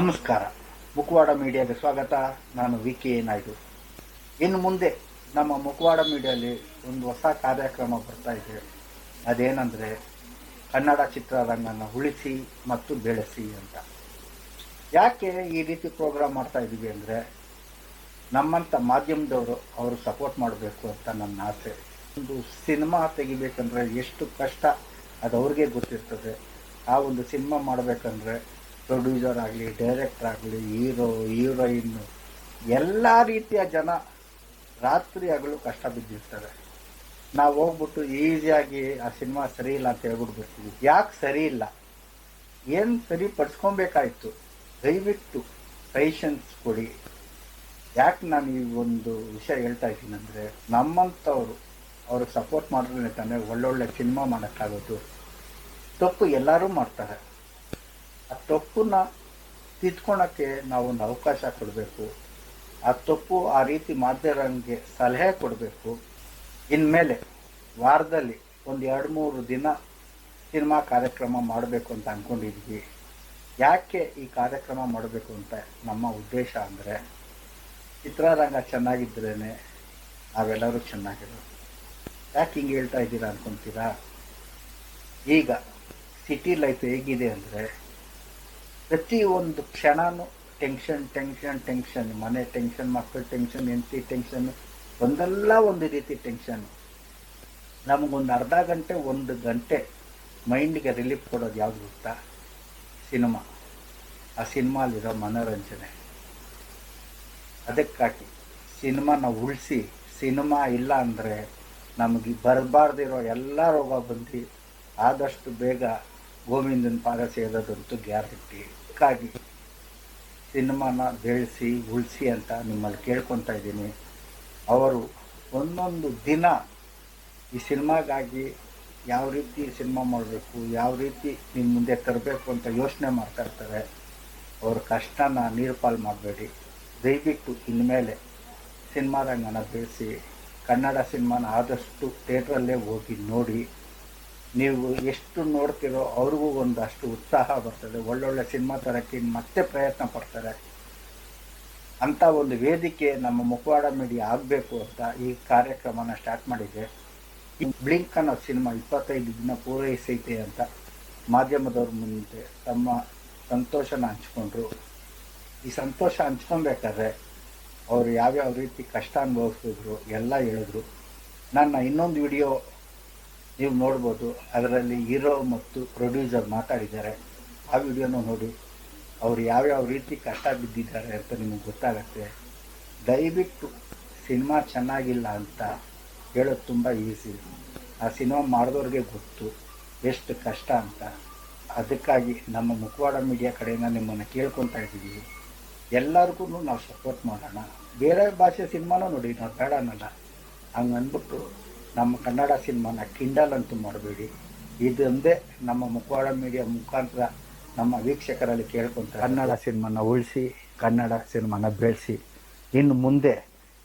ನಮಸ್ಕಾರ. ಮುಖವಾಡ ಮೀಡಿಯಾಗೆ ಸ್ವಾಗತ. ನಾನು ವಿ ಕೆ ನಾಯ್ಡು. ಇನ್ನು ಮುಂದೆ ನಮ್ಮ ಮುಖವಾಡ ಮೀಡಿಯಲ್ಲಿ ಒಂದು ಹೊಸ ಕಾರ್ಯಕ್ರಮ ಬರ್ತಾ ಇದೆ. ಅದೇನೆಂದರೆ ಕನ್ನಡ ಚಿತ್ರರಂಗನ ಉಳಿಸಿ ಮತ್ತು ಬೆಳೆಸಿ ಅಂತ. ಯಾಕೆ ಈ ರೀತಿ ಪ್ರೋಗ್ರಾಮ್ ಮಾಡ್ತಾ ಇದ್ದೀವಿ ಅಂದರೆ ನಮ್ಮಂಥ ಮಾಧ್ಯಮದವರು ಅವರು ಸಪೋರ್ಟ್ ಮಾಡಬೇಕು ಅಂತ ನನ್ನ ಆಸೆ. ಒಂದು ಸಿನಿಮಾ ತೆಗಿಬೇಕಂದ್ರೆ ಎಷ್ಟು ಕಷ್ಟ ಅದು ಅವ್ರಿಗೆ ಗೊತ್ತಿರ್ತದೆ. ಆ ಒಂದು ಸಿನಿಮಾ ಮಾಡಬೇಕಂದ್ರೆ ಪ್ರೊಡ್ಯೂಸರ್ ಆಗಲಿ ಡೈರೆಕ್ಟರ್ ಆಗಲಿ ಹೀರೋ ಹೀರೋಯಿನ್ನು ಎಲ್ಲ ರೀತಿಯ ಜನ ರಾತ್ರಿ ಹಗಲು ಕಷ್ಟ ಬಿದ್ದಿರ್ತಾರೆ. ನಾವು ಹೋಗ್ಬಿಟ್ಟು ಈಸಿಯಾಗಿ ಆ ಸಿನಿಮಾ ಸರಿ ಇಲ್ಲ ಅಂತ ಹೇಳ್ಬಿಟ್ಟು ಬರ್ತೀವಿ ಯಾಕೆ ಸರಿ ಇಲ್ಲ? ಏನು ಸರಿ ಪಡಿಸ್ಕೊಬೇಕಾಯ್ತು? ದಯವಿಟ್ಟು ಪೇಷನ್ಸ್ ಕೊಡಿ. ಯಾಕೆ ನಾನು ಈ ಒಂದು ವಿಷಯ ಹೇಳ್ತಾ ಇದ್ದೀನಿ ಅಂದರೆ, ನಮ್ಮಂಥವ್ರು ಅವ್ರಿಗೆ ಸಪೋರ್ಟ್ ಮಾಡಿದ್ರೆ ತಾನೇ ಒಳ್ಳೊಳ್ಳೆ ಸಿನಿಮಾ ಮಾಡೋಕ್ಕಾಗೋದು. ತಪ್ಪು ಎಲ್ಲರೂ ಮಾಡ್ತಾರೆ. ಆ ತಪ್ಪನ್ನ ತಿದ್ಕೊಳಕ್ಕೆ ನಾವು ಒಂದು ಅವಕಾಶ ಕೊಡಬೇಕು. ಆ ತಪ್ಪು ಆ ರೀತಿ ಮಾಧ್ಯಮಕ್ಕೆ ಸಲಹೆ ಕೊಡಬೇಕು. ಇನ್ಮೇಲೆ ವಾರದಲ್ಲಿ ಒಂದು ಎರಡು ಮೂರು ದಿನ ಸಿನಿಮಾ ಕಾರ್ಯಕ್ರಮ ಮಾಡಬೇಕು ಅಂತ ಅಂದ್ಕೊಂಡಿದ್ವಿ ಯಾಕೆ ಈ ಕಾರ್ಯಕ್ರಮ ಮಾಡಬೇಕು ಅಂತ ನಮ್ಮ ಉದ್ದೇಶ ಅಂದರೆ ಚಿತ್ರರಂಗ ಚೆನ್ನಾಗಿದ್ರೇ ನಾವೆಲ್ಲರೂ ಚೆನ್ನಾಗಿರೋದು. ಯಾಕೆ ಹಿಂಗೆ ಹೇಳ್ತಾ ಇದ್ದೀರಾ ಅನ್ಕೊಂತೀರಾ? ಈಗ ಸಿಟಿ ಲೈಫ್ ಹೇಗಿದೆ ಅಂದರೆ ಪ್ರತಿಯೊಂದು ಕ್ಷಣನೂ ಟೆನ್ಷನ್ ಟೆನ್ಷನ್ ಟೆನ್ಷನ್ ಮನೆ ಟೆನ್ಷನ್ ಮಕ್ಕಳ ಟೆನ್ಷನ್ ಹೆಂಡತಿ ಟೆನ್ಷನ್ ಒಂದಲ್ಲ ಒಂದು ರೀತಿ ಟೆನ್ಷನ್ ನಮಗೊಂದು ಅರ್ಧ ಗಂಟೆ, ಒಂದು ಗಂಟೆ ಮೈಂಡ್ಗೆ ರಿಲೀಫ್ ಕೊಡೋದು ಯಾವುದು ಗೊತ್ತಾ? ಸಿನಿಮಾ. ಆ ಸಿನಿಮಾಲಿರೋ ಮನೋರಂಜನೆ. ಅದಕ್ಕಾಗಿ ಸಿನಿಮಾನ ಉಳಿಸಿ, ಸಿನಿಮಾ ಇಲ್ಲ ಅಂದರೆ ನಮಗೆ ಬರಬಾರ್ದಿರೋ ಎಲ್ಲ ರೋಗ ಬಂದು ಆದಷ್ಟು ಬೇಗ ಗೋವಿಂದನ ಪಾದ ಸೇರೋದಂತೂ ಗ್ಯಾರಂಟಿ. ಅದಕ್ಕಾಗಿ ಸಿನಿಮಾನ ಬೆಳೆಸಿ, ಉಳಿಸಿ ಅಂತ ನಿಮ್ಮಲ್ಲಿ ಕೇಳ್ಕೊತಾ ಇದ್ದೀನಿ. ಅವರು ಒಂದೊಂದು ದಿನ ಈ ಸಿನಿಮಾಗಾಗಿ ಯಾವ ರೀತಿ ಸಿನಿಮಾ ಮಾಡಬೇಕು, ಯಾವ ರೀತಿ ನಿಮ್ಮ ಮುಂದೆ ತರಬೇಕು ಅಂತ ಯೋಚನೆ ಮಾಡ್ತಾ ಇರ್ತಾರೆ. ಅವ್ರ ಕಷ್ಟನ ನೀರು ಪಾಲು ಮಾಡಬೇಡಿ. ದಯವಿಟ್ಟು ಇನ್ಮೇಲೆ ಸಿನಿಮಾ ರಂಗನ ಬೆಳೆಸಿ, ಕನ್ನಡ ಸಿನಿಮಾನ ಆದಷ್ಟು ಥಿಯೇಟ್ರಲ್ಲೇ ಹೋಗಿ ನೋಡಿ. ನೀವು ಎಷ್ಟು ನೋಡ್ತೀರೋ ಅವ್ರಿಗೂ ಒಂದಷ್ಟು ಉತ್ಸಾಹ ಬರ್ತದೆ. ಒಳ್ಳೊಳ್ಳೆ ಸಿನಿಮಾ ತರಕ್ಕೆ ಮತ್ತೆ ಪ್ರಯತ್ನ ಪಡ್ತಾರೆ. ಅಂಥ ಒಂದು ವೇದಿಕೆ ನಮ್ಮ ಮುಖವಾಡ ಮೀಡಿಯಾ ಆಗಬೇಕು ಅಂತ ಈ ಕಾರ್ಯಕ್ರಮನ ಸ್ಟಾರ್ಟ್ ಮಾಡಿದೆ. ಬ್ಲಿಂಕ್ ಅನ್ನೋ ಸಿನಿಮಾ ಇಪ್ಪತ್ತೈದು ದಿನ ಪೂರೈಸೈತೆ ಅಂತ ಮಾಧ್ಯಮದವ್ರ ಮುಂದೆ ತಮ್ಮ ಸಂತೋಷನ ಹಂಚ್ಕೊಂಡ್ರು. ಈ ಸಂತೋಷ ಹಂಚ್ಕೊಬೇಕಾದ್ರೆ ಅವರು ಯಾವ್ಯಾವ ರೀತಿ ಕಷ್ಟ ಅನುಭವಿಸಿದ್ರು ಎಲ್ಲ ಹೇಳಿದ್ರು. ನನ್ನ ಇನ್ನೊಂದು ವಿಡಿಯೋ ನೀವು ನೋಡ್ಬೋದು ಅದರಲ್ಲಿ ಹೀರೋ ಮತ್ತು ಪ್ರೊಡ್ಯೂಸರ್ ಮಾತಾಡಿದ್ದಾರೆ. ಆ ವಿಡಿಯೋನ ನೋಡಿ. ಅವರು ಯಾವ್ಯಾವ ರೀತಿ ಕಷ್ಟ ಬಿದ್ದಿದ್ದಾರೆ ಅಂತ ನಿಮಗೆ ಗೊತ್ತಾಗತ್ತೆ. ದಯವಿಟ್ಟು ಸಿನಿಮಾ ಚೆನ್ನಾಗಿಲ್ಲ ಅಂತ ಹೇಳೋದು ತುಂಬ ಈಸಿ. ಆ ಸಿನಿಮಾ ಮಾಡಿದವ್ರಿಗೆ ಗೊತ್ತು ಎಷ್ಟು ಕಷ್ಟ ಅಂತ. ಅದಕ್ಕಾಗಿ ನಮ್ಮ ಮುಖವಾಡ ಮೀಡಿಯಾ ಕಡೆಯಿಂದ ನಿಮ್ಮನ್ನು ಕೇಳ್ಕೊತಾ ಇದ್ದೀವಿ. ಎಲ್ಲರಿಗೂ ನಾವು ಸಪೋರ್ಟ್ ಮಾಡೋಣ. ಬೇರೆ ಭಾಷೆ ಸಿನಿಮಾನೂ ನೋಡಿ, ನಾವು ಬೇಡ ಅನ್ನಲ್ಲ ಹಂಗೆ ನಮ್ಮ ಕನ್ನಡ ಸಿನಿಮಾನ ಕಿಂಡಲ್ ಅಂತೂ ಮಾಡಬೇಡಿ. ಇದೊಂದೇ ನಮ್ಮ ಮುಖವಾಡ ಮೀಡಿಯಾ ಮುಖಾಂತರ ನಮ್ಮ ವೀಕ್ಷಕರಲ್ಲಿ ಕೇಳ್ಕೊಂತ ಕನ್ನಡ ಸಿನಿಮಾನ ಉಳಿಸಿ, ಕನ್ನಡ ಸಿನಿಮಾನ ಬೆಳೆಸಿ. ಇನ್ನು ಮುಂದೆ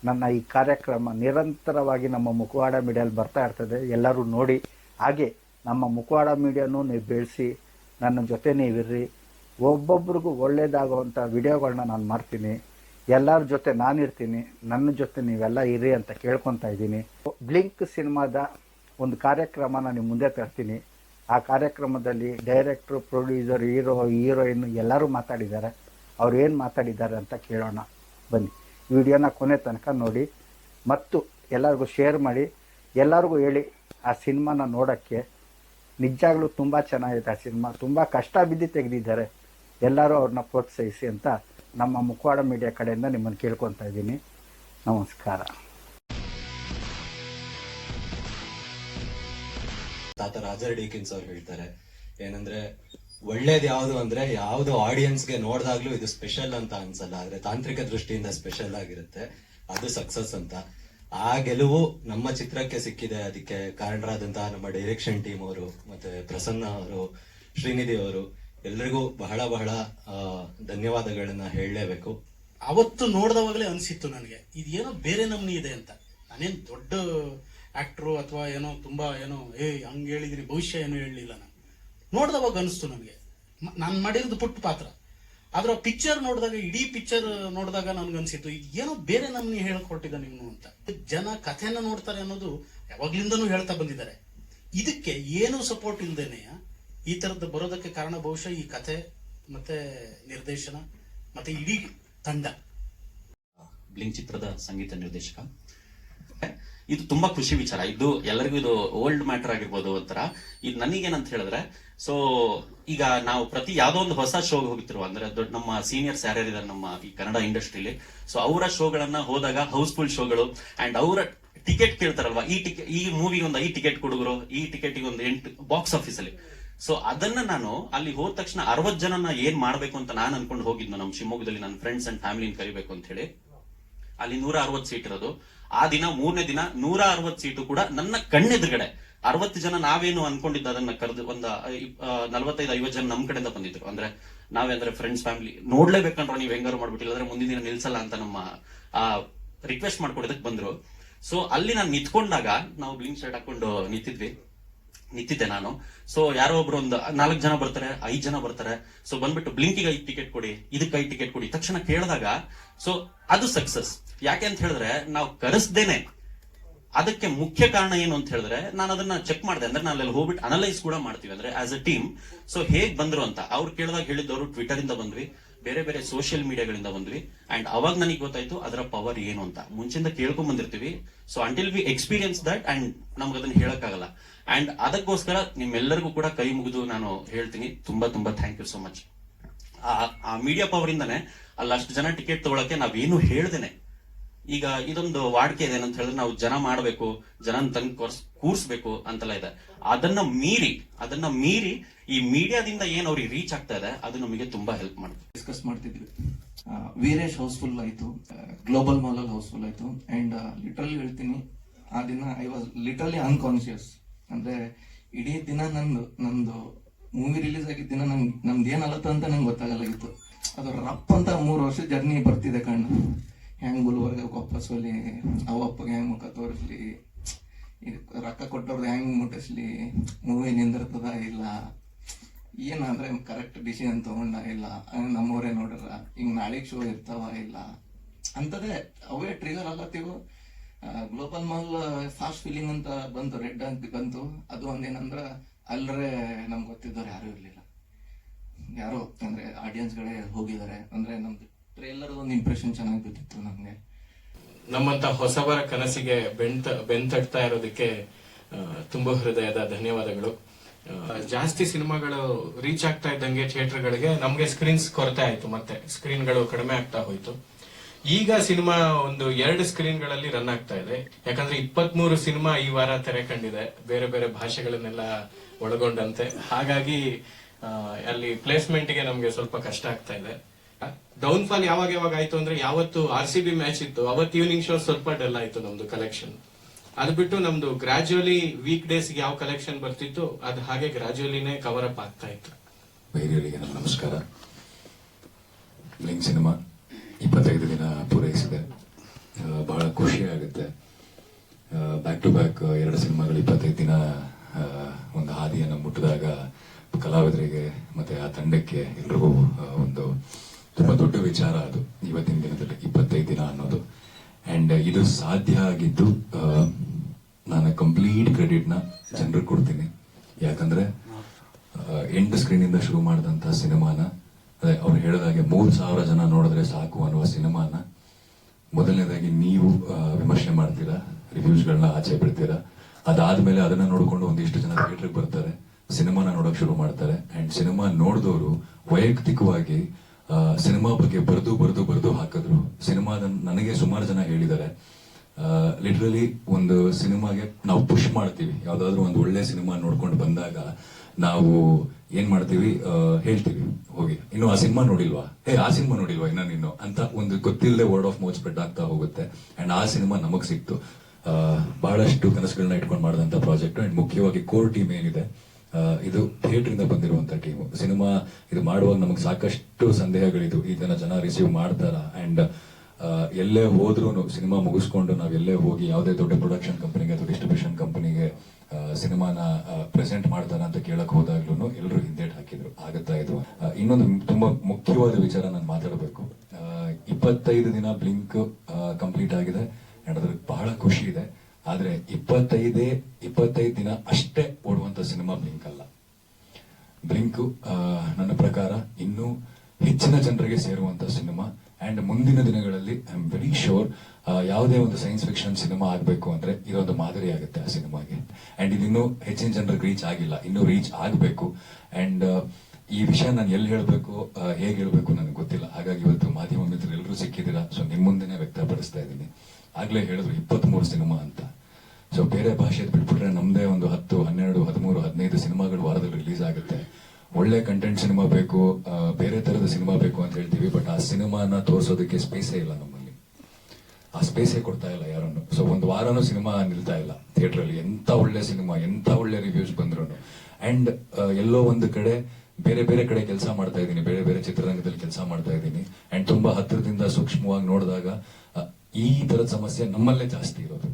ನನ್ನ ಈ ಕಾರ್ಯಕ್ರಮ ನಿರಂತರವಾಗಿ ನಮ್ಮ ಮುಖವಾಡ ಮೀಡಿಯಲ್ಲಿ ಬರ್ತಾ ಇರ್ತದೆ. ಎಲ್ಲರೂ ನೋಡಿ, ಹಾಗೆ ನಮ್ಮ ಮುಖವಾಡ ಮೀಡಿಯಾನು ನೀವು ಬೆಳೆಸಿ, ನನ್ನ ಜೊತೆ ನೀವಿರ್ರಿ. ಒಬ್ಬೊಬ್ರಿಗೂ ಒಳ್ಳೆಯದಾಗುವಂಥ ವಿಡಿಯೋಗಳನ್ನ ನಾನು ಮಾಡ್ತೀನಿ. ಎಲ್ಲರ ಜೊತೆ ನಾನಿರ್ತೀನಿ ನನ್ನ ಜೊತೆ ನೀವೆಲ್ಲ ಇರಿ ಅಂತ ಕೇಳ್ಕೊತಾ ಇದ್ದೀನಿ. ಬ್ಲಿಂಕ್ ಸಿನಿಮಾದ ಒಂದು ಕಾರ್ಯಕ್ರಮನ ನಿಮ್ಮ ಮುಂದೆ ತರ್ತೀನಿ. ಆ ಕಾರ್ಯಕ್ರಮದಲ್ಲಿ ಡೈರೆಕ್ಟ್ರು, ಪ್ರೊಡ್ಯೂಸರ್, ಹೀರೋ, ಹೀರೋಯಿನ್ ಎಲ್ಲರೂ ಮಾತಾಡಿದ್ದಾರೆ. ಅವ್ರು ಏನು ಮಾತಾಡಿದ್ದಾರೆ ಅಂತ ಕೇಳೋಣ. ಬನ್ನಿ. ವಿಡಿಯೋನ ಕೊನೆ ತನಕ ನೋಡಿ. ಮತ್ತು ಎಲ್ಲರಿಗೂ ಶೇರ್ ಮಾಡಿ. ಎಲ್ಲರಿಗೂ ಹೇಳಿ ಆ ಸಿನಿಮಾನ ನೋಡೋಕ್ಕೆ. ನಿಜಾಗ್ಲೂ ತುಂಬ ಚೆನ್ನಾಗಿದೆ ಆ ಸಿನಿಮಾ. ತುಂಬ ಕಷ್ಟ ಬಿದ್ದು ತೆಗೆದಿದ್ದಾರೆ. ಎಲ್ಲರೂ ಅವ್ರನ್ನ ಪ್ರೋತ್ಸಾಹಿಸಿ ಅಂತ ನಮ್ಮ ಮುಖವಾಡ ಮೀಡಿಯಾ ಕಡೆಯಿಂದ ನಿಮ್ಮನ್ನು ಕೇಳ್ಕೊತಾ ಇದ್ದೀನಿ. ನಮಸ್ಕಾರ. ತಾತ ರಾಜರ್ ಡೀಕಿನ್ಸ್ ಅವ್ರು ಹೇಳ್ತಾರೆ, ಏನಂದ್ರೆ, ಒಳ್ಳೇದು ಯಾವುದು ಅಂದ್ರೆ ಯಾವುದು ಆಡಿಯನ್ಸ್ಗೆ ನೋಡಿದಾಗ್ಲೂ ಇದು ಸ್ಪೆಷಲ್ ಅಂತ ಅನ್ಸಲ್ಲ, ಆದ್ರೆ ತಾಂತ್ರಿಕ ದೃಷ್ಟಿಯಿಂದ ಸ್ಪೆಷಲ್ ಆಗಿರುತ್ತೆ. ಅದು ಸಕ್ಸಸ್ ಅಂತ. ಆ ಗೆಲುವು ನಮ್ಮ ಚಿತ್ರಕ್ಕೆ ಸಿಕ್ಕಿದೆ. ಅದಕ್ಕೆ ಕಾರಣರಾದಂತಹ ನಮ್ಮ ಡೈರೆಕ್ಷನ್ ಟೀಮ್ ಅವರು, ಮತ್ತೆ ಪ್ರಸನ್ನ ಅವರು, ಶ್ರೀನಿಧಿ ಅವರು ಎಲ್ರಿಗೂ ಬಹಳ ಬಹಳ ಆ, ಧನ್ಯವಾದಗಳನ್ನ ಹೇಳಲೇಬೇಕು. ಅವತ್ತು ನೋಡಿದವಾಗಲೇ ಅನಿಸಿತ್ತು ನನಗೆ ಇದೇನೋ ಬೇರೆ ನಮ್ನಿ ಇದೆ ಅಂತ. ನಾನೇನು ದೊಡ್ಡ ಆ್ಯಕ್ಟ್ರು ಅಥವಾ ಏನೋ ತುಂಬಾ ಏನೋ ಏ ಹಂಗೆ ಹೇಳಿದ್ದೀನಿ ಭವಿಷ್ಯ ಏನೋ ಹೇಳಲಿಲ್ಲ ನಾನು. ನೋಡಿದವಾಗ ಅನಿಸ್ತು ನನಗೆ. ನಾನು ಮಾಡಿರೋದು ಪುಟ್ಟ ಪಾತ್ರ. ಆದ್ರೆ ಪಿಕ್ಚರ್ ನೋಡಿದಾಗ ಇಡೀ ಪಿಕ್ಚರ್ ನೋಡಿದಾಗ ನನ್ಗನ್ಸಿತ್ತು ಏನೋ ಬೇರೆ ನಮ್ನಿ ಹೇಳ್ಕೊಟ್ಟಿದ್ದ ಇವನು ಅಂತ. ಜನ ಕಥೆನ ನೋಡ್ತಾರೆ ಅನ್ನೋದು ಯಾವಾಗ್ಲಿಂದನೂ ಹೇಳ್ತಾ ಬಂದಿದ್ದಾರೆ. ಇದಕ್ಕೆ ಏನು ಸಪೋರ್ಟ್ ಇಲ್ದೇನೆ ಈ ತರದ್ದು ಬರೋದಕ್ಕೆ ಕಾರಣ ಬಹುಶಃ ಈ ಕಥೆ, ಮತ್ತೆ ನಿರ್ದೇಶನ, ಮತ್ತೆ ಇಡೀ ತಂಡ. ಬ್ಲಿಂಗ್ ಚಿತ್ರದ ಸಂಗೀತ ನಿರ್ದೇಶಕ. ಇದು ತುಂಬಾ ಖುಷಿ ವಿಚಾರ. ಇದು ಎಲ್ಲರಿಗೂ ಇದು ಓಲ್ಡ್ ಮ್ಯಾಟರ್ ಆಗಿರ್ಬೋದು ಒಂಥರ. ಇದು ನನಗೇನಂತ ಹೇಳಿದ್ರೆ, ಸೊ, ಈಗ ನಾವು ಪ್ರತಿ ಯಾವ್ದೋ ಒಂದು ಹೊಸ ಶೋಗೆ ಹೋಗ್ತಿರುವ, ಅಂದ್ರೆ ದೊಡ್ಡ ನಮ್ಮ ಸೀನಿಯರ್ಸ್ ಯಾರ್ಯಾರಿದ್ದಾರೆ ನಮ್ಮ ಈ ಕನ್ನಡ ಇಂಡಸ್ಟ್ರಿಲಿ ಸೊ ಅವರ ಶೋಗಳನ್ನ ಹೋದಾಗ ಹೌಸ್ಫುಲ್ ಶೋಗಳು ಅಂಡ್ ಅವರ ಟಿಕೆಟ್ ಕೇಳ್ತಾರಲ್ವಾ? ಈ ಟಿಕೆಟ್ ಈ ಮೂವಿಗೆ ಒಂದು ಐ ಟಿಕೆಟ್ ಕೊಡುಗರು, ಈ ಟಿಕೆಟ್ಗೆ ಒಂದು ಎಂಟು ಬಾಕ್ಸ್ ಆಫೀಸ್ ಅಲ್ಲಿ. ಸೊ ಅದನ್ನ ನಾನು ಅಲ್ಲಿ ಹೋದ ತಕ್ಷಣ ಅರವತ್ ಜನನ ಏನ್ ಮಾಡ್ಬೇಕು ಅಂತ ನಾನು ಅನ್ಕೊಂಡು ಹೋಗಿದ್ನು ನಮ್ಮ ಶಿವಮೊಗ್ಗದಲ್ಲಿ ನನ್ನ ಫ್ರೆಂಡ್ಸ್ ಅಂಡ್ ಫ್ಯಾಮಿಲಿನ ಕರಿಬೇಕು ಅಂತ ಹೇಳಿ. ಅಲ್ಲಿ ನೂರ ಅರವತ್ ಸೀಟ್ ಇರೋದು. ಆ ದಿನ ಮೂರನೇ ದಿನ ನೂರ ಅರವತ್ ಸೀಟು ಕೂಡ ನನ್ನ ಕಣ್ಣೆದುರುಗಡೆ. ಅರವತ್ತು ಜನ ನಾವೇನು ಅನ್ಕೊಂಡಿದ್ದ ಅದನ್ನ ಕರೆದು ಒಂದ ನಲವತ್ತೈದು, ಐವತ್ತು ಜನ ನಮ್ ಕಡೆಯಿಂದ ಬಂದಿದ್ರು. ಅಂದ್ರೆ ನಾವೇ ಅಂದ್ರೆ ಫ್ರೆಂಡ್ಸ್ ಫ್ಯಾಮಿಲಿ ನೋಡ್ಲೇಬೇಕಂದ್ರೆ ನೀವ್ ಹೆಂಗಾರು ಮಾಡ್ಬಿಟ್ಟಿಲ್ಲ. ಅಂದ್ರೆ ಮುಂದಿನ ದಿನ ನಿಲ್ಸಲ್ಲ ಅಂತ ನಮ್ಮ, ಆ ರಿಕ್ವೆಸ್ಟ್ ಮಾಡ್ಕೊಡೋದಕ್ಕೆ ಬಂದ್ರು. ಸೊ ಅಲ್ಲಿ ನಾನು ನಿಂತ್ಕೊಂಡಾಗ ನಾವು ಗ್ರೀನ್ ಶರ್ಟ್ ಹಾಕೊಂಡು ನಿಂತಿದ್ವಿ. ನಿಂತಿದ್ದೆ ನಾನು. ಸೊ ಯಾರೋ ಒಬ್ರು ಒಂದು ನಾಲ್ಕು ಜನ ಬರ್ತಾರೆ, ಐದು ಜನ ಬರ್ತಾರೆ. ಸೊ ಬಂದ್ಬಿಟ್ಟು ಬ್ಲಿಂಕಿಗೆ ಐದು ಟಿಕೆಟ್ ಕೊಡಿ ಇದಕ್ಕೆ ಐದು ಟಿಕೆಟ್ ಕೊಡಿ. ತಕ್ಷಣ ಕೇಳಿದಾಗ ಸೊ ಅದು ಸಕ್ಸಸ್ ಯಾಕೆ ಅಂತ ಹೇಳಿದ್ರೆ, ನಾವು ಕರೆಸ್ದೇನೆ. ಅದಕ್ಕೆ ಮುಖ್ಯ ಕಾರಣ ಏನು ಅಂತ ಹೇಳಿದ್ರೆ, ನಾನು ಅದನ್ನ ಚೆಕ್ ಮಾಡಿದೆ. ಅಂದ್ರೆ ನಾನು ಅಲ್ಲಿ ಹೋಗ್ಬಿಟ್ಟು ಅನಲೈಸ್ ಕೂಡ ಮಾಡ್ತೀವಿ. ಅಂದ್ರೆ ಆಸ್ ಅ ಟೀಮ್ ಸೊ ಹೇಗ್ ಬಂದ್ರು ಅಂತ. ಅವ್ರು ಕೇಳಿದಾಗ ಹೇಳಿದ್ದವರು ಟ್ವಿಟರ್ ಇಂದ ಬಂದ್ವಿ, ಬೇರೆ ಬೇರೆ ಸೋಷಿಯಲ್ ಮೀಡಿಯಾಗಳಿಂದ ಬಂದ್ವಿ. ಅಂಡ್ ಅವಾಗ ನನಗೆ ಗೊತ್ತಾಯ್ತು, ಅದರ ಪವರ್ ಏನು ಅಂತ. ಮುಂಚಿಂದ ಕೇಳ್ಕೊಂಡ್ ಬಂದಿರ್ತೀವಿ. So until we experience that and ನಮ್ಗೆ ಅದನ್ನ ಹೇಳಕ್ಕಾಗಲ್ಲ. ಅಂಡ್ ಅದಕ್ಕೋಸ್ಕರ ನಿಮ್ಮೆಲ್ಲರಿಗೂ ಕೂಡ ಕೈ ಮುಗಿದು ನಾನು ಹೇಳ್ತೀನಿ. ತುಂಬಾ ತುಂಬಾ ಥ್ಯಾಂಕ್ ಯು ಸೋ ಮಚ್ ಆ ಮೀಡಿಯಾ ಪವರ್ ಇಂದಾನೆ ಅಲ್ಲಿ ಅಷ್ಟು ಜನ ಟಿಕೆಟ್ ತಗೊಳಕ್ಕೆ ನಾವೇನು ಹೇಳ್ದೇನೆ. ಈಗ ಇದೊಂದು ವಾಡಿಕೆ ಇದೆ ಅಂತ ಹೇಳಿದ್ರೆ ನಾವು ಜನ ಮಾಡಬೇಕು ಜನ ತಂಗ್ ಕೂರ್ಸ್ಬೇಕು ಅಂತೆಲ್ಲ ಇದೆ. ಅದನ್ನ ಮೀರಿ ಅದನ್ನ ಮೀರಿ ಈ ಮೀಡಿಯಾದಿಂದ ಏನ್ ಅವ್ರಿಗೆ ರೀಚ್ ಆಗ್ತಾ ಇದೆ, ಅದು ನಮಗೆ ತುಂಬಾ ಹೆಲ್ಪ್ ಮಾಡುತ್ತೆ. ಡಿಸ್ಕಸ್ ಮಾಡ್ತಿದ್ವಿ. ವೀರೇಶ್ ಹೌಸ್ಫುಲ್ ಆಯ್ತು ಗ್ಲೋಬಲ್ ಮಾಲ್ ಅಲ್ಲಿ ಹೌಸ್ಫುಲ್ ಆಯ್ತು. ಅಂಡ್ ಲಿಟ್ರಲಿ ಹೇಳ್ತೀನಿ, ಆ ದಿನ ಐ ವಾಸ್ ಲಿಟ್ರಲಿ ಅನ್ಕಾನ್ಶಿಯಸ್ ಅಂದ್ರೆ ಇಡೀ ದಿನ ನಂದು ನಂದು ಮೂವಿ ರಿಲೀಸ್ ಆಗಿದ್ದ ದಿನ ನಂಗೆ ನಮ್ದು ಏನಲ್ಲತ್ತ ಅಂತ ನಂಗೆ ಗೊತ್ತಾಗಲಾಗಿತ್ತು. ಅದು ರಪ್ ಅಂತ ಮೂರು ವರ್ಷ ಜರ್ನಿ ಬರ್ತಿದೆ ಕಣ್ಣು. ಹೆಂಗ್ ಗುಲ್ಬರ್ಗ ವಾಪಸ್ಸಲ್ಲಿ ಅವಪ್ಪಗೆ ಹೆಂಗ್ ಮುಖ ತೋರಿಸ್ಲಿ ರೊಕ್ಕ ಕೊಟ್ಟವ್ರದ್ದು ಹೆಂಗ್ ಮುಟ್ಟಿಸ್ಲಿ ಮೂವಿ ನಿಂದಿರ್ತದ ಇಲ್ಲ, ಏನಂದ್ರೆ ಕರೆಕ್ಟ್ ಡಿಸಿಷನ್ ತಗೊಂಡ ಇಲ್ಲ ನಮ್ಮವರೇ ನೋಡ್ರ ಹಿಂಗ್ ನಾಳೆಗ್ ಶೋ ಇರ್ತಾವ ಇಲ್ಲ. ಅಂತದೇ, ಅವೇ ಟ್ರಿಗರ್ ಆಗತ್ತೀವು ಗ್ಲೋಬಲ್ ಮಾಲ್ ಫಾಸ್ಟ್ ಫೀಲಿಂಗ್ ಅಂತ ಬಂತು ರೆಡ್ ಅಂತ ಬಂತು. ಅದು ಒಂದೇನಂದ್ರ ಅಲ್ಲರೆ ನಮ್ಗೆ ಗೊತ್ತಿದ್ದವ್ರು ಯಾರು ಇರ್ಲಿಲ್ಲ. ಯಾರೋ ಅಂದ್ರೆ ಆಡಿಯನ್ಸ್ಗಳೇ ಹೋಗಿದ್ದಾರೆ ಅಂದ್ರೆ ನಮ್ದು ಟ್ರೇಲರ್ ಒಂದು ಇಂಪ್ರೆಷನ್ ಚೆನ್ನಾಗಿ ಬಿದ್ದಿತ್ತು ನಮ್ಗೆ. ನಮ್ಮಂತ ಹೊಸಬರ ಕನಸಿಗೆ ಬೆಂತ, ಬೆಂತಡ್ತಾ ಇರೋದಕ್ಕೆ ತುಂಬಾ ಹೃದಯದ ಧನ್ಯವಾದಗಳು. ಜಾಸ್ತಿ ಸಿನಿಮಾಗಳು ರೀಚ್ ಆಗ್ತಾ ಇದ್ದಂಗೆ ಥಿಯೇಟರ್ಗಳಿಗೆ ನಮ್ಗೆ ಸ್ಕ್ರೀನ್ಸ್ ಕೊರತೆ ಆಯ್ತು ಮತ್ತೆ. ಸ್ಕ್ರೀನ್ಗಳು ಕಡಿಮೆ ಆಗ್ತಾ ಹೋಯ್ತು. ಈಗ ಸಿನಿಮಾ ಒಂದು ಎರಡು ಸ್ಕ್ರೀನ್ಗಳಲ್ಲಿ ರನ್ ಆಗ್ತಾ ಇದೆ. ಯಾಕಂದ್ರೆ ಇಪ್ಪತ್ಮೂರು ಸಿನಿಮಾ ಈ ವಾರ ತೆರೆ ಕಂಡಿದೆ ಬೇರೆ ಬೇರೆ ಭಾಷೆಗಳನ್ನೆಲ್ಲ ಒಳಗೊಂಡಂತೆ. ಹಾಗಾಗಿ ಅಲ್ಲಿ ಪ್ಲೇಸ್ಮೆಂಟ್ಗೆ ನಮ್ಗೆ ಸ್ವಲ್ಪ ಕಷ್ಟ ಆಗ್ತಾ ಇದೆ. ಡೌನ್ ಫಾಲ್ ಯಾವಾಗ ಯಾವಾಗ ಆಯ್ತು ಅಂದ್ರೆ ಯಾವತ್ತು ಆರ್ ಸಿ ಬಿ ಮ್ಯಾಚ್ ಇತ್ತು. ಅವತ್ತು ಈವ್ನಿಂಗ್ ಶೋ ಸ್ವಲ್ಪ ಡಲ್ ಆಯ್ತು ನಮ್ದು ಕಲೆಕ್ಷನ್. ಅದು ಬಿಟ್ಟು ನಮ್ದು ಗ್ರಾಜುಯಲಿ ವೀಕ್ ಡೇಸ್ ಯಾವ ಕಲೆಕ್ಷನ್ ಬರ್ತಿತ್ತು, ಅದು ಹಾಗೆ ಗ್ರಾಜುಯಲಿನೇ ಕವರ್ ಅಪ್ ಆಗ್ತಾ ಇತ್ತು. ನಮಸ್ಕಾರ. ಸಿನಿಮಾ. ಇಪ್ಪತ್ತೈದು ದಿನ ಪೂರೈಸಿದೆ. ಬಹಳ ಖುಷಿ ಆಗುತ್ತೆ. ಬ್ಯಾಕ್ ಟು ಬ್ಯಾಕ್ ಎರಡು ಸಿನಿಮಾಗಳು ಇಪ್ಪತ್ತೈದು ದಿನ ಒಂದು ಹಾದಿಯನ್ನು ಮುಟ್ಟಿದಾಗ ಕಲಾವಿದರಿಗೆ ಮತ್ತೆ ಆ ತಂಡಕ್ಕೆ ಎಲ್ರಿಗೂ ಒಂದು ತುಂಬ ದೊಡ್ಡ ವಿಚಾರ ಅದು. ಇವತ್ತಿನ ದಿನದಲ್ಲಿ ಇಪ್ಪತ್ತೈದು ದಿನ ಅನ್ನೋದು. ಅಂಡ್ ಇದು ಸಾಧ್ಯ ಆಗಿದ್ದು ನಾನು ಕಂಪ್ಲೀಟ್ ಕ್ರೆಡಿಟ್ನ ಜನರಿಗೆ ಕೊಡ್ತೀನಿ. ಯಾಕಂದ್ರೆ ಎಂಟು ಸ್ಕ್ರೀನ್ ಇಂದ ಶುರು ಮಾಡಿದಂಥ ಸಿನಿಮಾನ ಅದೇ, ಅವ್ರು ಹೇಳಿದಾಗೆ ಮೂರ್ ಸಾವಿರ ಜನ ನೋಡಿದ್ರೆ ಸಾಕು ಅನ್ನುವ ಸಿನಿಮಾನ. ಮೊದಲನೇದಾಗಿ ನೀವು ವಿಮರ್ಶೆ ಮಾಡ್ತೀರಾ, ರಿವ್ಯೂಸ್ಗಳನ್ನ ಆಚೆ ಬಿಡ್ತೀರಾ? ಅದಾದ್ಮೇಲೆ ಅದನ್ನ ನೋಡ್ಕೊಂಡು ಒಂದಿಷ್ಟು ಜನ ಥಿಯೇಟ್ರಿಗೆ ಬರ್ತಾರೆ, ಸಿನಿಮಾನ ನೋಡಕ್ ಶುರು ಮಾಡ್ತಾರೆ. ಅಂಡ್ ಸಿನಿಮಾ ನೋಡಿದವರು ವೈಯಕ್ತಿಕವಾಗಿ ಸಿನಿಮಾ ಬಗ್ಗೆ ಬರೆದು ಬರೆದು ಬರೆದು ಹಾಕಿದ್ರು. ಸಿನಿಮಾದ ನನಗೆ ಸುಮಾರು ಜನ ಹೇಳಿದ್ದಾರೆ. ಲಿಟ್ರಲಿ ಒಂದು ಸಿನಿಮಾಗೆ ನಾವು ಪುಷ್ ಮಾಡ್ತೀವಿ. ಯಾವ್ದಾದ್ರು ಒಂದು ಒಳ್ಳೆ ಸಿನಿಮಾ ನೋಡ್ಕೊಂಡು ಬಂದಾಗ ನಾವು ಏನ್ ಮಾಡ್ತೀವಿ? ಹೇಳ್ತೀವಿ, ಹೋಗಿ. ಇನ್ನು ಆ ಸಿನಿಮಾ ನೋಡಿಲ್ವಾ? ಏ ಆ ಸಿನಿಮಾ ನೋಡಿಲ್ವಾ ಇನ್ನ ನೀನು? ಅಂತ ಒಂದು ಗೊತ್ತಿಲ್ಲದೆ ವರ್ಡ್ ಆಫ್ ಮೌತ್ ಸ್ಪ್ರೆಡ್ ಆಗ್ತಾ ಹೋಗುತ್ತೆ. ಅಂಡ್ ಆ ಸಿನಿಮಾ ನಮಗ್ ಸಿಕ್ತು. ಬಹಳಷ್ಟು ಕನಸುಗಳನ್ನ ಇಟ್ಕೊಂಡು ಮಾಡಿದಂತ ಪ್ರಾಜೆಕ್ಟ್ ಅಂಡ್ ಮುಖ್ಯವಾಗಿ ಕೋರ್ ಟೀಮ್ ಏನಿದೆ ಇದು ಥಿಯೇಟರ್ ಇಂದ ಬಂದಿರುವಂತ ಟೀಮ್ ಸಿನಿಮಾ ಇದು ಮಾಡುವಾಗ ನಮಗೆ ಸಾಕಷ್ಟು ಸಂದೇಹಗಳಿದ್ವು. ಇದನ್ನ ಜನ ರಿಸೀವ್ ಮಾಡ್ತಾರ? ಅಂಡ್ ಎಲ್ಲೇ ಹೋದ್ರೂ ಸಿನಿಮಾ ಮುಗಿಸ್ಕೊಂಡು ನಾವು ಎಲ್ಲೇ ಹೋಗಿ ಯಾವುದೇ ದೊಡ್ಡ ಪ್ರೊಡಕ್ಷನ್ ಕಂಪನಿಗೆ ಅಥವಾ ಡಿಸ್ಟ್ರಿಬ್ಯೂಷನ್ ಕಂಪನಿಗೆ ಸಿನಿಮಾನ ಪ್ರೆಸೆಂಟ್ ಮಾಡ್ತಾನ ಅಂತ ಕೇಳಕ್ ಹೋದಾಗ್ಲೂ ಎಲ್ಲರೂ ಹಿಂದೇಟ್ ಹಾಕಿದ್ರು. ಆಗತ್ತಾ ಇದು? ಇನ್ನೊಂದು ತುಂಬಾ ಮುಖ್ಯವಾದ ವಿಚಾರ ನಾನು ಮಾತಾಡಬೇಕು. ಇಪ್ಪತ್ತೈದು ದಿನ ಬ್ಲಿಂಕ್ ಕಂಪ್ಲೀಟ್ ಆಗಿದೆ ಅಂಡ್ ಬಹಳ ಖುಷಿ ಇದೆ. ಆದ್ರೆ ಇಪ್ಪತ್ತೈದೇ, ಇಪ್ಪತ್ತೈದು ದಿನ ಅಷ್ಟೇ ಓಡುವಂತ ಸಿನಿಮಾ ಬ್ಲಿಂಕ್ ಅಲ್ಲ. ಬ್ಲಿಂಕ್ ನನ್ನ ಪ್ರಕಾರ ಇನ್ನೂ ಹೆಚ್ಚಿನ ಜನರಿಗೆ ಸೇರುವಂತ ಸಿನಿಮಾ. ಅಂಡ್ ಮುಂದಿನ ದಿನಗಳಲ್ಲಿ ಐ ಆಮ್ ವೆರಿ ಶೋರ್ ಯಾವುದೇ ಒಂದು ಸೈನ್ಸ್ ಫಿಕ್ಷನ್ ಸಿನಿಮಾ ಆಗಬೇಕು ಅಂದ್ರೆ ಇದೊಂದು ಮಾದರಿ ಆಗುತ್ತೆ ಆ ಸಿನಿಮಾಗೆ. ಆ್ಯಂಡ್ ಇದಿನ್ನೂ ಹೆಚ್ಚಿನ ಜನರಿಗೆ ರೀಚ್ ಆಗಿಲ್ಲ. ಇನ್ನೂ ರೀಚ್ ಆಗಬೇಕು. ಆ್ಯಂಡ್ ಈ ವಿಷಯ ನಾನು ಎಲ್ಲಿ ಹೇಳಬೇಕು ಹೇಗೆ ಹೇಳಬೇಕು ನನಗೆ ಗೊತ್ತಿಲ್ಲ. ಹಾಗಾಗಿ ಇವತ್ತು ಮಾಧ್ಯಮ ಮಿತ್ರರು ಎಲ್ಲರೂ ಸಿಕ್ಕಿದ್ದೀರಾ? ಸೊ ನಿಮ್ಮ ಮುಂದೆನೇ ವ್ಯಕ್ತಪಡಿಸ್ತಾ ಇದ್ದೀನಿ. ಆಗ್ಲೇ ಹೇಳಿದ್ರು ಇಪ್ಪತ್ತ್ಮೂರು ಸಿನಿಮಾ ಅಂತ. ಸೊ ಬೇರೆ ಭಾಷೆ ಬಿಟ್ಬಿಟ್ರೆ ನಮ್ದೇ ಒಂದು ಹತ್ತು, ಹನ್ನೆರಡು, ಹದಿಮೂರು, ಹದಿನೈದು ಸಿನಿಮಾಗಳು ವಾರದಲ್ಲಿ ರಿಲೀಸ್ ಆಗುತ್ತೆ. ಒಳ್ಳೆ ಕಂಟೆಂಟ್ ಸಿನಿಮಾ ಬೇಕು ಬೇರೆ ತರದ ಸಿನಿಮಾ ಬೇಕು ಅಂತ ಹೇಳ್ತೀವಿ ಬಟ್ ಆ ಸಿನಿಮಾನ ತೋರಿಸೋದಕ್ಕೆ ಸ್ಪೇಸೇ ಇಲ್ಲ ನಮ್ಮಲ್ಲಿ. ಆ ಸ್ಪೇಸೇ ಕೊಡ್ತಾ ಇಲ್ಲ ಯಾರನ್ನು. ಸೊ ಒಂದು ವಾರನೂ ಸಿನಿಮಾ ನಿಲ್ತಾ ಇಲ್ಲ ಥಿಯೇಟರ್ ಅಲ್ಲಿ. ಎಂತ ಒಳ್ಳೆ ಸಿನಿಮಾ, ಎಂತ ಒಳ್ಳೆ ರಿವ್ಯೂಸ್ ಬಂದ್ರು ಅಂಡ್ ಎಲ್ಲೋ ಒಂದು ಕಡೆ ಬೇರೆ ಬೇರೆ ಕಡೆ ಕೆಲಸ ಮಾಡ್ತಾ ಇದ್ದೀನಿ, ಬೇರೆ ಬೇರೆ ಚಿತ್ರರಂಗದಲ್ಲಿ ಕೆಲಸ ಮಾಡ್ತಾ ಇದ್ದೀನಿ. ಅಂಡ್ ತುಂಬಾ ಹತ್ತಿರದಿಂದ ಸೂಕ್ಷ್ಮವಾಗಿ ನೋಡಿದಾಗ ಈ ತರದ ಸಮಸ್ಯೆ ನಮ್ಮಲ್ಲೇ ಜಾಸ್ತಿ ಇರೋದು.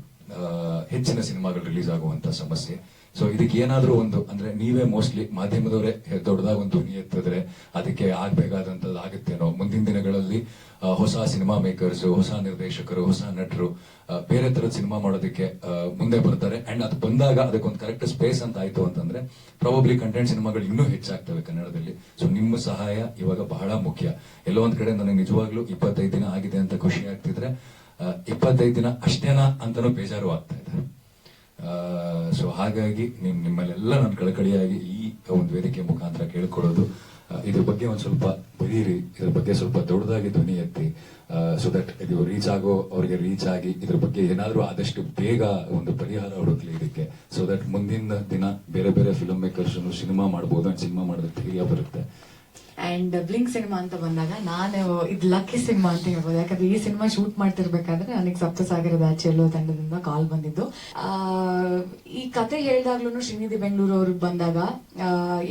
ಹೆಚ್ಚಿನ ಸಿನಿಮಾಗಳು ರಿಲೀಸ್ ಆಗುವಂತ ಸಮಸ್ಯೆ. ಸೊ ಇದಕ್ಕೆ ಏನಾದರೂ ಒಂದು, ಅಂದ್ರೆ ನೀವೇ ಮೋಸ್ಟ್ಲಿ ಮಾಧ್ಯಮದವರೇ ದೊಡ್ಡದಾಗ ಒಂದು ಧ್ವನಿ ಎತ್ತಿದ್ರೆ ಅದಕ್ಕೆ ಆಗ್ಬೇಕಾದಂತದ್ದು ಆಗುತ್ತೇನೋ ಮುಂದಿನ ದಿನಗಳಲ್ಲಿ ಹೊಸ ಸಿನಿಮಾ ಮೇಕರ್ಸ್ ಹೊಸ ನಿರ್ದೇಶಕರು, ಹೊಸ ನಟರು ಬೇರೆ ತರದ ಸಿನಿಮಾ ಮಾಡೋದಕ್ಕೆ ಮುಂದೆ ಬರ್ತಾರೆ. ಅಂಡ್ ಅದು ಬಂದಾಗ ಅದಕ್ಕೊಂದು ಕರೆಕ್ಟ್ ಸ್ಪೇಸ್ ಅಂತ ಆಯ್ತು ಅಂತಂದ್ರೆ ಪ್ರಾಬಬ್ಲಿ ಕಂಟೆಂಟ್ ಸಿನಿಮಾಗಳು ಇನ್ನೂ ಹೆಚ್ಚಾಗ್ತವೆ ಕನ್ನಡದಲ್ಲಿ. ಸೊ ನಿಮ್ಮ ಸಹಾಯ ಇವಾಗ ಬಹಳ ಮುಖ್ಯ. ಎಲ್ಲೋ ಒಂದು ಕಡೆ ನನಗೆ ನಿಜವಾಗ್ಲೂ ಇಪ್ಪತ್ತೈದು ದಿನ ಆಗಿದೆ ಅಂತ ಖುಷಿ ಆಗ್ತಿದ್ರೆ ಇಪ್ಪತ್ತೈದು ದಿನ ಅಷ್ಟೇನಾ ಅಂತಾನೂ ಬೇಜಾರು ಆಗ್ತಾ ಇದೆ. ಸೊ ಹಾಗಾಗಿ ನಿಮ್, ನಿಮ್ಮಲ್ಲೆಲ್ಲ ನಾನು ಕಳಕಳಿಯಾಗಿ ಈ ಒಂದು ವೇದಿಕೆ ಮುಖಾಂತರ ಕೇಳ್ಕೊಳ್ಳೋದು ಇದ್ರ ಬಗ್ಗೆ ಒಂದು ಸ್ವಲ್ಪ ಬರೀರಿ, ಇದ್ರ ಬಗ್ಗೆ ಸ್ವಲ್ಪ ದೊಡ್ಡದಾಗಿ ಧ್ವನಿ ಎತ್ತಿ ಸೊ ದಟ್ ಇದು ರೀಚ್ ಆಗೋ ಅವ್ರಿಗೆ ರೀಚ್ ಆಗಿ ಇದ್ರ ಬಗ್ಗೆ ಏನಾದರೂ ಆದಷ್ಟು ಬೇಗ ಒಂದು ಪರಿಹಾರ ಹುಡುಕ್ಲಿ ಇದಕ್ಕೆ ಸೊ ದಟ್ ಮುಂದಿನ ದಿನ ಬೇರೆ ಬೇರೆ ಫಿಲಮ್ ಮೇಕರ್ಸ್ ಸಿನಿಮಾ ಮಾಡ್ಬೋದು, ಸಿನಿಮಾ ಮಾಡೋದಕ್ಕೆ ಬರುತ್ತೆ. ಅಂಡ್ ಬ್ಲಿಂಕ್ ಸಿನಿಮಾ ಅಂತ ಬಂದಾಗ ನಾನು ಇದು ಲಕ್ಕಿ ಸಿನಿಮಾ ಅಂತ ಹೇಳ್ಬೋದು. ಯಾಕಂದ್ರೆ ಈ ಸಿನಿಮಾ ಶೂಟ್ ಮಾಡ್ತಿರ್ಬೇಕಾದ್ರೆ ನನಗೆ ಸಪ್ತಸಾಗರದ ಚೆಲ್ಲೋ ತಂಡದಿಂದ ಕಾಲ್ ಬಂದಿದ್ದು. ಈ ಕತೆ ಹೇಳಿದಾಗ್ಲೂ ಶ್ರೀನಿಧಿ ಬೆಂಗಳೂರು ಅವ್ರಿಗೆ ಬಂದಾಗ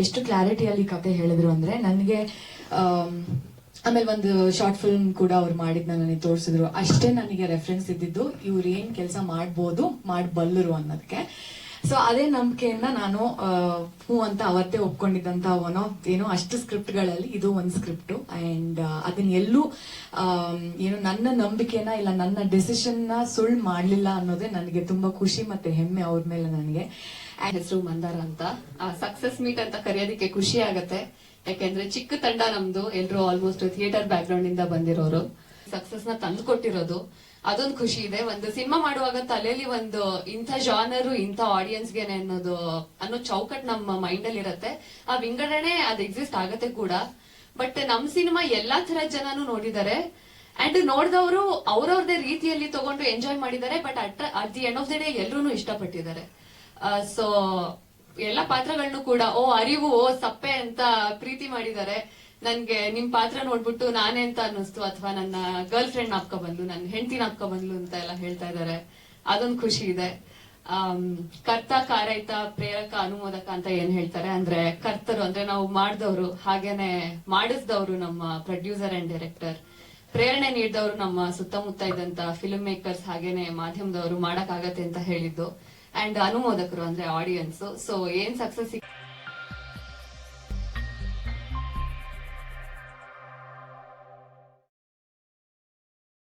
ಎಷ್ಟು ಕ್ಲಾರಿಟಿಯಲ್ಲಿ ಕತೆ ಹೇಳಿದ್ರು ಅಂದ್ರೆ ನನಗೆ ಆಮೇಲೆ ಒಂದು ಶಾರ್ಟ್ ಫಿಲ್ಮ್ ಕೂಡ ಅವ್ರು ಮಾಡಿದ್ನ ನನಗೆ ತೋರಿಸಿದ್ರು. ಅಷ್ಟೇ ನನಗೆ ರೆಫರೆನ್ಸ್ ಇದ್ದಿದ್ದು, ಇವ್ರು ಏನ್ ಕೆಲಸ ಮಾಡ್ಬೋದು, ಮಾಡಬಲ್ಲರು ಅನ್ನೋದಕ್ಕೆ. ಸೊ ಅದೇ ನಂಬಿಕೆಯನ್ನ ನಾನು ಹೂ ಅಂತ ಅವತ್ತೇ ಒಪ್ಕೊಂಡಿದ್ದಂತ ಒನ್ ಆಫ್ ಏನು, ಅಷ್ಟು ಸ್ಕ್ರಿಪ್ಟ್ಗಳಲ್ಲಿ ಇದು ಒಂದು ಸ್ಕ್ರಿಪ್ಟ್ ಅಂಡ್ ಅದನ್ನ ಎಲ್ಲೂ ಏನು, ನನ್ನ ನಂಬಿಕೆನ ಇಲ್ಲ, ನನ್ನ ಡಿಸಿಷನ್ನ ಸುಳ್ಳು ಮಾಡಲಿಲ್ಲ ಅನ್ನೋದೇ ನನಗೆ ತುಂಬಾ ಖುಷಿ ಮತ್ತೆ ಹೆಮ್ಮೆ ಅವ್ರ ಮೇಲೆ ನನಗೆ. ಹೆಸರು ಮಂದಾರ ಅಂತ. ಸಕ್ಸಸ್ ಮೀಟ್ ಅಂತ ಕರೆಯೋದಕ್ಕೆ ಖುಷಿ ಆಗತ್ತೆ. ಯಾಕೆಂದ್ರೆ ಚಿಕ್ಕ ತಂಡ ನಮ್ದು. ಎಲ್ರು ಆಲ್ಮೋಸ್ಟ್ ಥಿಯೇಟರ್ ಬ್ಯಾಕ್ ಇಂದ ಬಂದಿರೋರು. ಸಕ್ಸಸ್ನ ತಂದು ಕೊಟ್ಟಿರೋದು. ಅದೊಂದು ಖುಷಿ ಇದೆ. ಒಂದು ಸಿನಿಮಾ ಮಾಡುವಾಗ ತಲೆಯಲ್ಲಿ ಒಂದು ಇಂಥ ಜಾನರು, ಇಂಥ ಆಡಿಯನ್ಸ್ಗೆನೆ ಅನ್ನೋದು, ಅನ್ನೋ ಚೌಕಟ್ ನಮ್ಮ ಮೈಂಡ್ ಅಲ್ಲಿ ಇರುತ್ತೆ. ಆ ವಿಂಗಡಣೆ ಅದು ಎಕ್ಸಿಸ್ಟ್ ಆಗತ್ತೆ ಕೂಡ. ಬಟ್ ನಮ್ ಸಿನಿಮಾ ಎಲ್ಲಾ ತರ ಜನನು ನೋಡಿದ್ದಾರೆ ಅಂಡ್ ನೋಡಿದವರು ಅವ್ರವ್ರದೇ ರೀತಿಯಲ್ಲಿ ತಗೊಂಡು ಎಂಜಾಯ್ ಮಾಡಿದ್ದಾರೆ but at at the end of the day ಎಲ್ಲರೂ ಇಷ್ಟಪಟ್ಟಿದ್ದಾರೆ ಸೊ ಎಲ್ಲ ಪಾತ್ರಗಳನ್ನು ಕೂಡ, ಓ, ಅರಿವು, ಓ, ಸಪ್ಪೆ ಅಂತ ಪ್ರೀತಿ ಮಾಡಿದ್ದಾರೆ ನನ್ಗೆ ನಿಮ್ ಪಾತ್ರ ನೋಡ್ಬಿಟ್ಟು ನಾನೇ ಅಂತ ಅನ್ನಿಸ್ತು ಅಥವಾ ನನ್ನ ಗರ್ಲ್ ಫ್ರೆಂಡ್ ನಾಪ್ಕ ಬಂದ್ಲು ನನ್ನ ಹೆಂಡತಿ ನಾಪ್ಕ ಬಂದ್ಲು ಅಂತ ಎಲ್ಲ ಹೇಳ್ತಾ ಇದ್ದಾರೆ ಅದೊಂದು ಖುಷಿ ಇದೆ. ಕರ್ತ, ಕಾರೈತ, ಪ್ರೇರಕ, ಅನುಮೋದಕ ಅಂತ ಏನ್ ಹೇಳ್ತಾರೆ? ಅಂದ್ರೆ ಕರ್ತರು, ಅಂದ್ರೆ ನಾವು ಮಾಡಿದವರು, ಹಾಗೇನೆ ಮಾಡಿಸ್ದವ್ರು ನಮ್ಮ ಪ್ರೊಡ್ಯೂಸರ್ ಅಂಡ್ ಡೈರೆಕ್ಟರ್. ಪ್ರೇರಣೆ ನೀಡಿದವರು ನಮ್ಮ ಸುತ್ತಮುತ್ತ ಇದ್ದಂತ ಫಿಲ್ಮ್ ಮೇಕರ್ಸ್ ಹಾಗೇನೆ ಮಾಧ್ಯಮದವರು ಮಾಡಕ್ ಆಗತ್ತೆ ಅಂತ ಹೇಳಿದ್ದು. ಅಂಡ್ ಅನುಮೋದಕರು, ಅಂದ್ರೆ ಆಡಿಯನ್ಸ್ ಸೊ ಏನ್ ಸಕ್ಸಸ್